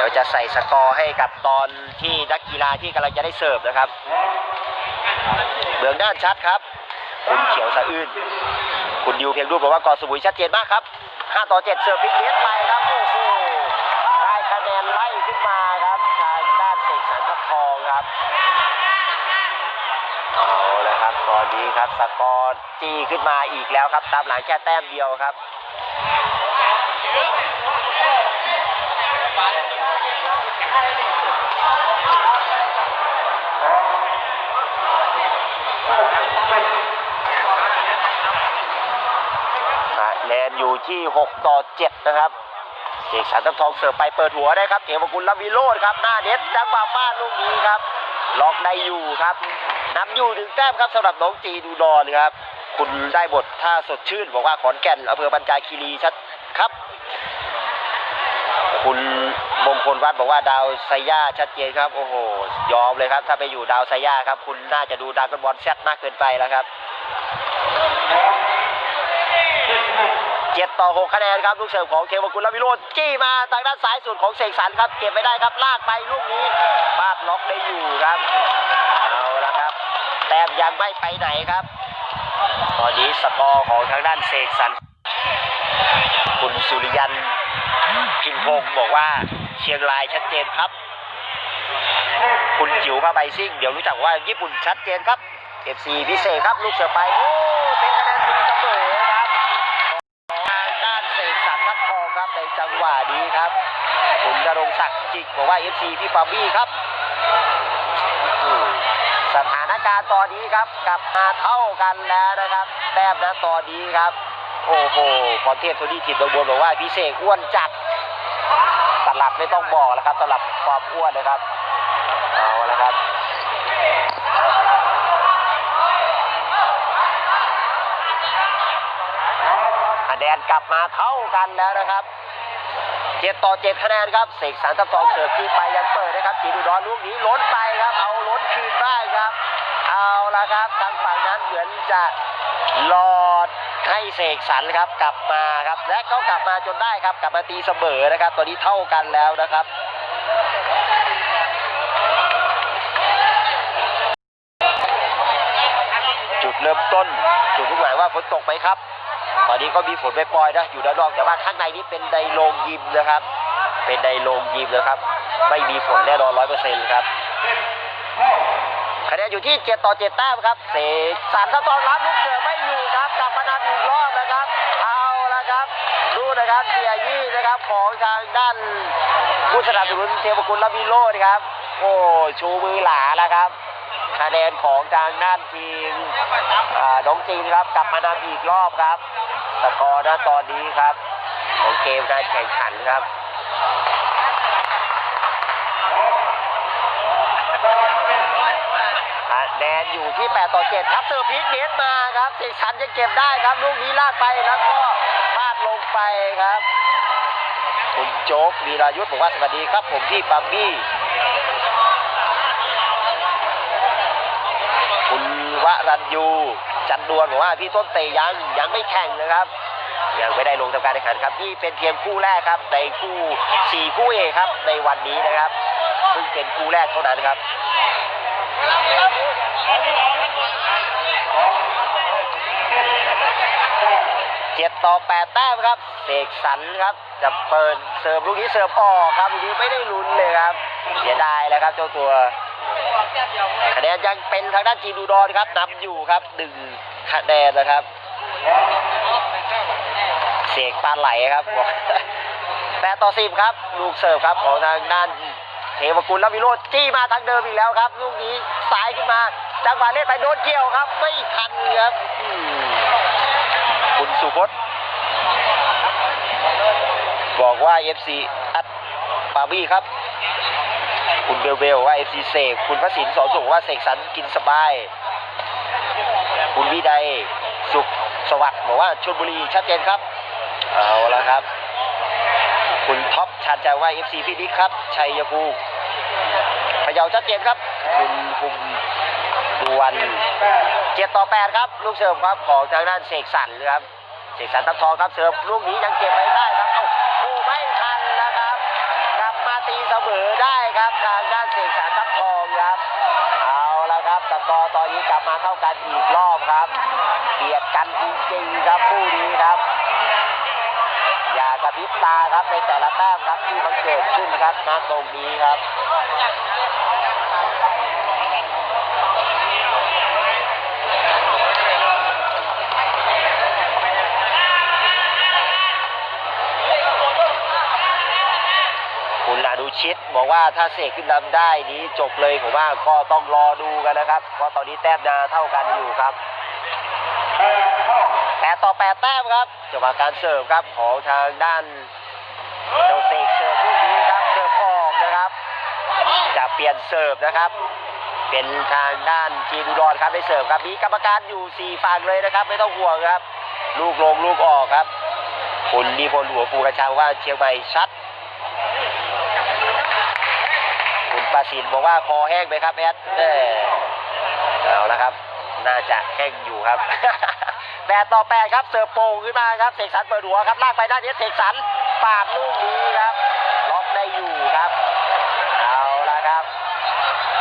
ดี๋ยวจะใส่สกอร์ให้กับตอนที่นักกีฬาที่กำลังจะได้เสิร์ฟนะครับ เบื้องด้านชัดครับ คุณเขียวสะอื้นคุณดิวเพียงรูปบอกว่ากอสมุยชัดเจนมากครับ 5 ต่อ 7 เสิร์ฟพิกเนสไปครับ โอ้โห ได้คะแนนไล่ขึ้นมาครับทางด้านเสกสรรทัพทองครับ เอาละครับ ตอนนี้ครับสกอร์จี้ขึ้นมาอีกแล้วครับ ตามหลังแค่แต้มเดียวครับ แนนอยู่ที่ 6 ต่อ 7 นะครับเสกสรรทัพทองเสิร์ฟไปเปิดหัวได้ครับเทวกุลลวิโรธครับ หน้าเด็ดจังหวะฟาดลูกนี้ครับล็อกได้อยู่ครับนำอยู่ถึงแต้มครับสำหรับน้องจีดูดอนครับ คุณได้บทท่าสดชื่นบอกว่าขอนแก่นอำเภอบรรจายคีรีชัดครับ คุณมงคลวัดบอกว่าดาวไซย่าชัดเจนครับโอ้โหยอมเลยครับ ถ้าไปอยู่ดาวไซย่าครับ คุณน่าจะดูดากอนบอลแซดมากเกินไปแล้วครับเจ็ดต่อหกคะแนนครับลูกเสิร์ฟของเทวกุลวิโรจน์จี้มาทางด้านซ้ายสุดของเสกสรรครับ เก็บไม่ได้ครับลากไปลูกนี้ฟาดล็อกได้อยู่ครับเอาละครับแต้มยังไม่ไปไหนครับ ตอนนี้สกอร์ของทางด้านเสกสรร คุณสุริยันพินพงศ์บอกว่าเชียงรายชัดเจนครับ คุณจิ๋วผ้าใบซิ่ง เดี๋ยวรู้จักว่าญี่ปุ่นชัดเจนครับเอฟซีพิเศษครับ ลูกเสือไปโอ้เป็นคะแนนตีเสมอครับทางด้านเสกสรรทัพทองครับในจังหวะนี้ครับคุณดรงศักดิ์จิกบอกว่าเอฟซีพี่ปาบี้ครับสถานการณ์ตอนนี้ครับกลับมาเท่ากันแล้วนะครับแต้มนะตอนนี้ครับ โอ้โหพรเทพโทนี่จิตบางบวนบอกว่าพี่เสกอ้วนจัดตลับไม่ต้องบอกแล้วครับสลับความอ้วนนะครับเอาละครับคะแนนกลับมาเท่ากันแล้วนะครับเจ็ดต่อเจ็ดคะแนนครับเสกสรรทัพทองเสิร์ฟที่ไปยังเปิดนะครับจีดูดอนลูกนี้ล้นไปครับ เอาล้นคืนได้ครับ เอาละครับทางฝั่งนั้นเหมือนจะรอด ให้เสกสรรครับกลับมาครับ และก็กลับมาจนได้ครับ กลับมาตีเสมอนะครับ ตอนนี้เท่ากันแล้วนะครับจุดเริ่มต้นจุดมุ่งหมายว่าฝนตกไหมครับ ตอนนี้ก็มีฝนไปปล่อยๆนะอยู่ด้านนอกแต่ว่าข้างในนี้เป็นไดโลงยิมนะครับ เป็นไดโลงยิมนะครับ ไม่มีฝนแน่นอนร้อยเปอร์เซ็นต์ครับ คะแนนอยู่ที่7ต่อ7แต้มครับเสกสรรทัพทองรับลูกเสือไม่อยู่ครับกลับมานำอีกรอบนะครับ เอาละครับดูนะครับเสียยี่นะครับของทางด้านผู้สนับสนุนเทวกุลและวิโรจน์ครับ โอ้ชูมือหลาแล้วครับคะแนนของทางด้านทีมอ่าน้องจีนครับกลับมานำอีกรอบครับสกอร์นะตอนนี้ครับ ของเกมการแข่งขันครับ แนนอยู่ที่ 8 ต่อ 7 ครับเซอร์พีคเนสมาครับเสกสรรจะเก็บได้ครับลูกนี้ลากไปแล้วก็พลาดลงไปครับ คุณโจ๊กวีรายุทธ์บอกว่าสวัสดีครับ ผมพี่ปั๊มบี้คุณวรัญยูจันดวนบอกว่าพี่ต้นเตยยังยังไม่แข่งนะครับ ยังไม่ได้ลงทำการแข่งขันครับนี่เป็นเพียงคู่แรกครับในคู่สี่คู่เอกครับในวันนี้นะครับเพิ่งเป็นคู่แรกเท่านั้นครับ เจ็ดต่อแปดแต้มครับเสกสรรครับจะเปิดเสิร์ฟลูกนี้เสิร์ฟออกครับลูกนี้ไม่ได้ลุ้นเลยครับ เสียดายแล้วครับเจ้าตัวคะแนนยังเป็นทางด้านจีนดูดอนครับนำอยู่ครับหนึ่งคะแนนนะครับ เสกปลาไหลครับบอกแปดต่อสิบครับ ลูกเสิร์ฟครับของทางด้านเทวกุลและวิโรจจี้มาทางเดิมอีกแล้วครับ ลูกนี้สายขึ้นมาจังหวะเล่นไปโดนเกี่ยวครับ ไม่ทันครับ สุพจน์บอกว่า FC อัดปาบี้ครับ คุณเบลเบลว่า FC เสกคุณพระสินสอนสุขว่าเสกสรรกินสบาย คุณวิไดสุขสวัสดิ์บอกว่าชลบุรีชัดเจนครับ เอาละครับ คุณท็อปชาญใจว่า FC พี่ดิ๊กครับ ชัยภูมิพะเยาชัดเจนครับ คุณภูมิดวนเจ็ดต่อแปดครับ ลูกเสิร์ฟครับของทางด้านเสกสรรครับ เสกสรรทับทองครับเสิร์ฟลูกนี้ยังเก็บไว้ได้ครับเอ้าโอ้ไม่ทันนะครับกลับมาตีเสมอได้ครับทางด้านเสกสรรทัพทองครับ เอาละครับสกอร์ตอนนี้กลับมาเท่ากันอีกรอบครับเบียดกันจริงๆครับคู่นี้ครับอย่ากระพริบตาครับในแต่ละแต้มครับที่มันเกิดขึ้นครับณตรงนี้ครับ คุณอนุ ชิตบอกว่าถ้าเสกขึ้นนำได้นี้จบเลยผมว่าก็ต้องรอดูกันนะครับเพราะตอนนี้แต้มนาเท่ากันอยู่ครับแปดต่อแปดแต้มครับจังหวะการเสิร์ฟครับของทางด้านเจ้าเสกเสิร์ฟลูกนี้ครับเสิร์ฟออกนะครับ จะเปลี่ยนเสิร์ฟนะครับเป็นทางด้านจีนูดอนครับได้เสิร์ฟครับมีกรรมการอยู่สี่ฝั่งเลยนะครับ ไม่ต้องห่วงครับ ลูกลงลูกออกครับคุณนิพนธ์หัวฟูกระชาว่าเชียงใหม่ชัด คุณประสินบอกว่าคอแห้งไหมครับแอดเออเอาละครับ น่าจะแห้งอยู่ครับ แปดต่อแปดครับเสิร์ฟโป่งขึ้นมาครับเสกสรรเปิดหัวครับลากไปด้านนี้เสกสรรปาดลูกนี้ครับล็อกได้อยู่ครับ เอาละครับ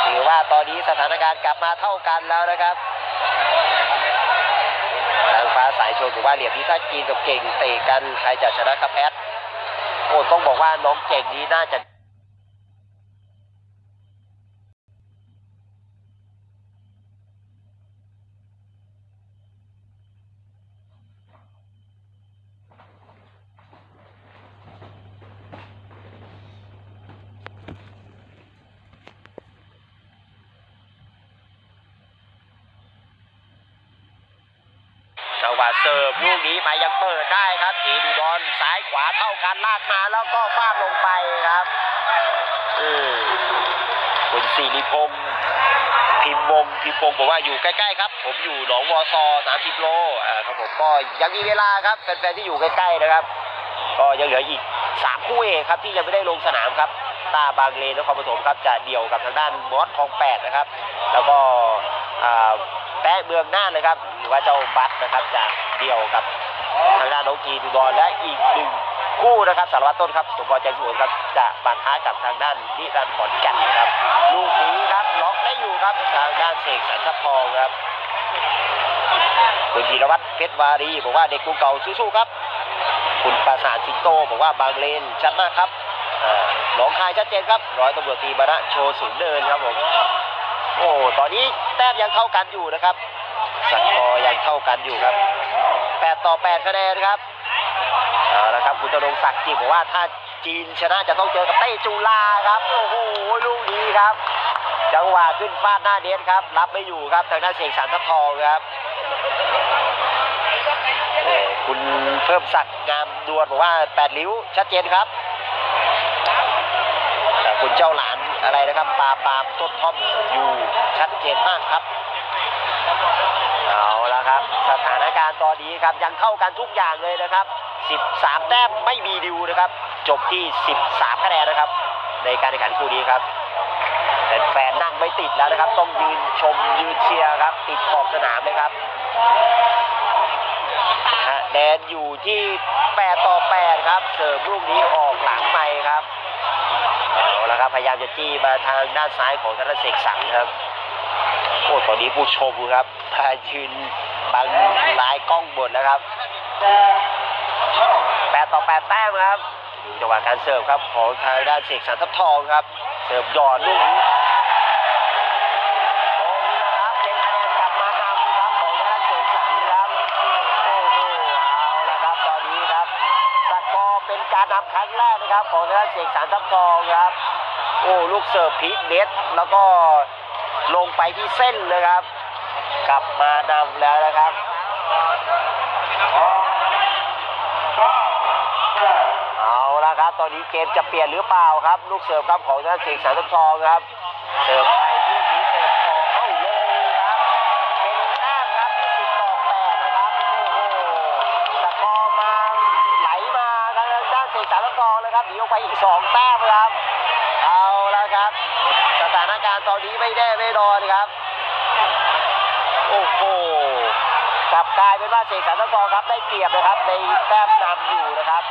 ถือว่าตอนนี้สถานการณ์กลับมาเท่ากันแล้วนะครับทางฟ้าสายชนบอกว่าเหลี่ยมนี้ถ้าจีนกับเก่งเตะกันใครจะชนะครับแอดโอ้ต้องบอกว่าน้องเก่งนี้น่าจะ จั งหวะเสิร์ฟลูกนี้มายังเปิดได้ครับจีดูดอนซ้ายขวาเท่ากันลากมาแล้วก็ฟาดลงไปครับอืมคุณสิริพงศ์พิมพ์วงศ์พิมพ์วงศ์บอกว่าอยู่ใกล้ๆครับ ผมอยู่หนองวอซอ30 โลอ่าครับผมก็ยังมีเวลาครับแฟนๆที่อยู่ใกล้ๆนะครับ ก็ยังเหลืออีก3คู่เอกครับที่ยังไม่ได้ลงสนามครับตาบางเลนนครปฐมครับจะเดี่ยวกับทางด้านมอสคลองแปดนะครับ แล้วก็แปะเมืองน่านนะครับ รือว่าเจ้าบัสนะครับจะเดี่ยวกับทางด้านน้องจีดูดอนและอีกหนึ่งคู่นะครับสารวัตรต้นครับสมพรใจสวนครับจะปะทะกับทางด้านนิรันดร์ขอนแก่นครับลูกนี้ครับล็อกได้อยู่ครับทางด้านเสกสรรทพองครับคุณธีรวัตรเพชรวารีบอกว่าเด็กกรุงเก่าสู้ๆครับ คุณประสานสิงโตบอกว่าบางเลนชัดมากครับหนองคายชัดเจนครับร้อยตำรวจตรีมานะโชว์สูงเดินครับผมโอ้ตอนนี้แต้มยังเท่ากันอยู่นะครับ สกอร์ยังเท่ากันอยู่ครับ 8 ต่อ 8 คะแนนครับเอาละครับคุณตรงศักดิ์จิตบอกว่าถ้าจีนชนะจะต้องเจอกับเต้จุฬาครับ โอ้โหลูกนี้ครับ จังหวะขึ้นฟาดหน้าเน็ตครับ รับไม่อยู่ครับทางด้านเสกสรรทัพทองครับเอ่อคุณเพิ่มศักดิ์งามดวนบอกว่าแปดริ้วชัดเจนครับแต่คุณเจ้าหลานอะไรนะครับปาปามต้นท่อมอยู่ชัดเจนมากครับ เอาละครับ สถานการณ์ตอนนี้ครับยังเท่ากันทุกอย่างเลยนะครับ 13 แต้มไม่มีดิวนะครับ จบที่ 13 คะแนนนะครับ ในการแข่งขันคู่นี้ครับแฟนนั่งไม่ติดแล้วนะครับ ต้องยืนชมยืนเชียร์ครับ ติดขอบสนามเลยครับคะแนนอยู่ที่ 8 ต่อ 8 ครับ เสิร์ฟลูกนี้ออกหลังไปครับเอาละครับ พยายามจะจี้มาทางด้านซ้ายของธนเสกสรรครับ โอ้ตอนนี้ผู้ชมครับพายืนบังลายกล้องบนนะครับ8ต่อ8แต้มครับดูจังหวะการเสิร์ฟครับของทางด้านเสกสรรทัพทองครับ เสิร์ฟหยอดลูกนี้โอ้นี่นะครับเป็นคะแนนกลับมานำครับของด้านเสกสรรครับโอ้โหเอาละครับตอนนี้ครับสกอร์เป็นการนำครั้งแรกนะครับ ของทางด้านเสกสรรทัพทองครับ โอ้ลูกเสิร์ฟพีคเน็ตแล้วก็ ลงไปที่เส้นเลยครับ กลับมานำแล้วนะครับเอาละครับ ตอนนี้เกมจะเปลี่ยนหรือเปล่าครับ ลูกเสิร์ฟครับของทางด้านสกสรรทัพทองครับ เสิร์ฟไปลูกนี้เสิร์ฟออกเข้าเลยครับเป็นแต้มครับที่สิบต่อแปดนะครับโอ้โหสกอร์มาไหลมาทางด้านสกสรรทัพทองเลยครับหนีออกไปอีกสองแต้มครับ เอาละครับ สถานการณ์ตอนนี้ไม่แน่ไม่นอนครับ โอ้โหกลับกลายเป็นว่าเสกสรรทัพทองครับได้เปรียบนะครับ ในแต้มนำอยู่นะครับ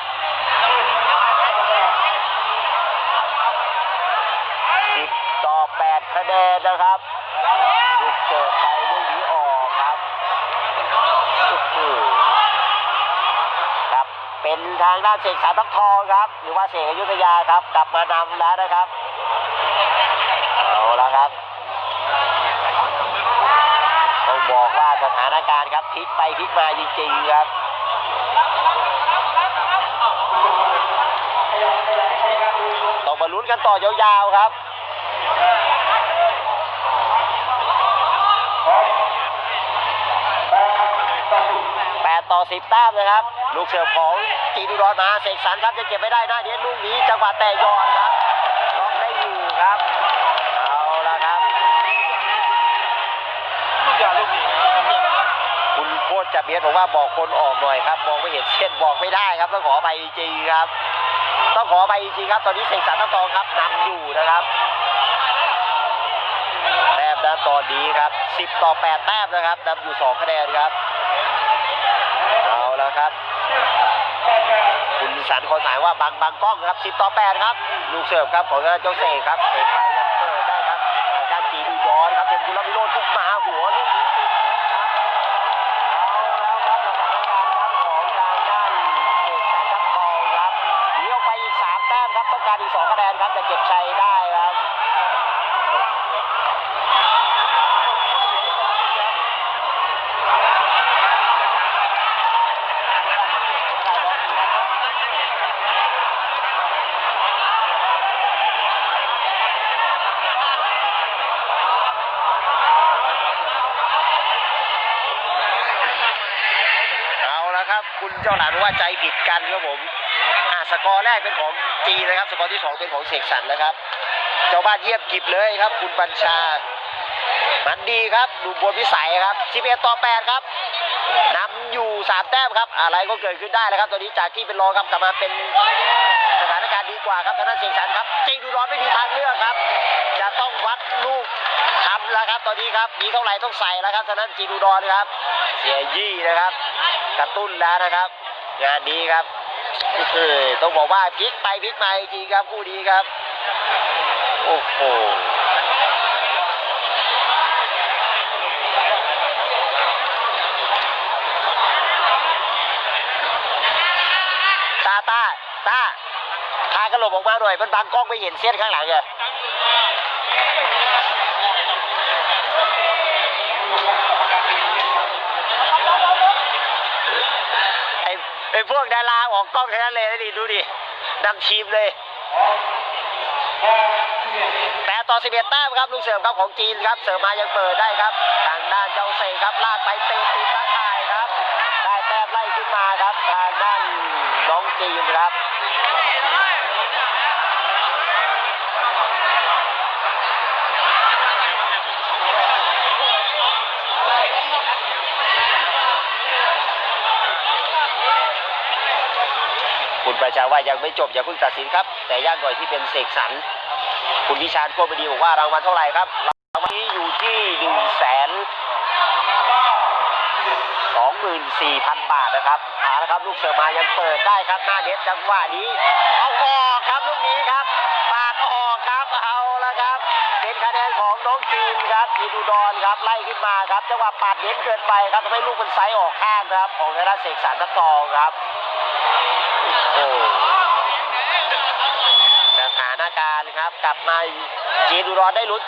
ต่อ8คะแนนนะครับลูกเสิร์ฟไปลูกนี้ออกครับครับ เป็นทางด้านเสกสรรทัพทองครับ หรือว่าเสกอยุธยาครับ กลับมานำแล้วนะครับ ครับต้องบอกว่าสถานการณ์ครับพลิกไปพลิกมาจริงๆครับต้องมาลุ้นกันต่อยาวๆครับแปดต่อสิบแต้มนะครับ ลูกเสือของจีนอุดรมาเสกสรรครับจะเก็บไม่ได้นะเดี๋ยวลูกนี้จังหวะแต่ยอนครับล็อกได้อยู่ครับ ลูกยาลูกนี้คุณโคตรจะเบียดบอกว่าบอกคนออกหน่อยครับมองไม่เห็นเส้นบอกไม่ได้ครับต้องขอไปจริงครับ ต้องขอไปจริงครับ ตอนนี้เสกสรรทองครับนำอยู่นะครับแต้มนะตอนนี้ครับ 10 ต่อ 8 แต้มนะครับนำอยู่ 2 คะแนนครับเอาแล้วครับคุณสันขอสายว่าบังบังกล้องครับ 10 ต่อ 8 ครับ ลูกเสิร์ฟครับของเจ้าเสกครับเสก ครับเป็นกุลวิโรจน์ขึ้นมาหัวลูกนี้ติดน็ตครับเอาแล้วครับสถานการณ์ครับของทางด้านเอกสรรทัพทองครับหนีออกไปอีกสามแต้มครับต้องการอีกสองคะแนนครับจะเก็บชัยได้ ครับ คุณเจ้าหลานว่าใจผิดกันครับผมอ่าสกอร์แรกเป็นของจีนะครับ สกอร์ที่สองเป็นของเสกสรรนะครับ เจ้าบ้านเยียบกิบเลยครับ คุณบัญชา มันดีครับดูบนวิสัยครับ11ต่อ8ครับนำอยู่3แต้มครับ อะไรก็เกิดขึ้นได้แล้วครับ ตอนนี้จากที่เป็นรองครับกลับมาเป็นสถานการณ์ดีกว่าครับทางด้านเสกสรรครับจีดูร้อนไม่มีทางเลือกครับ จะต้องวัดลูกทำแล้วครับ ตอนนี้ครับมีเท่าไหร่ต้องใส่แล้วครับทางด้านจีดูดอนครับ สียยี่นะครับ กระตุ้นแล้วนะครับ งานนี้ครับเออต้องบอกว่าพลิกไปพลิกมาจริงครับคู่นี้ครับ โอ้โหตาตาตาพากระโหลบออกมาหน่อย มันบังกล้องไม่เห็นเส้นข้างหลังเลยไอ้ไอพวกดาราออกกล้องแค่นั้นเลยนะดิดูดินำทีมเลย แต่ต่อ 11แต้มครับลูกเสิร์ฟครับของจีนครับ เสิร์ฟมายังเปิดได้ครับ ทางด้านเจ้าเซครับลากไปเตะติดตาข่ายครับ ได้แต้มไล่ขึ้นมาครับ ทางด้านน้องจีนครับ คุณ ประชาว่ายังไม่จบอย่าเพิ่งตัดสินครับ แต่ย่างหน่อยที่เป็นเสกสรรคุณวิชาญโคตรบดีบอกว่ารางวัลเท่าไหร่ครับรางวัลนี้อยู่ที่หนึ่งแสนสองหมื่นสี่พันบาทนะครับเอาละครับลูกเสือมายังเปิดได้ครับหน้าเน็ตจังหวะนี้เอาออกครับลูกนี้ครับปาดออกครับเอาละครับ เป็นคะแนนของน้องจีนครับจีนอุดรครับไล่ขึ้นมาครับจังหวะปาดเน้นเกินไปครับทำให้ลูกมันไซส์ออกข้างครับของธนาเสกสรรทัพทองครับ โอ้สถานการณ์ครับ กลับมาจีนอุดรได้ลุ้น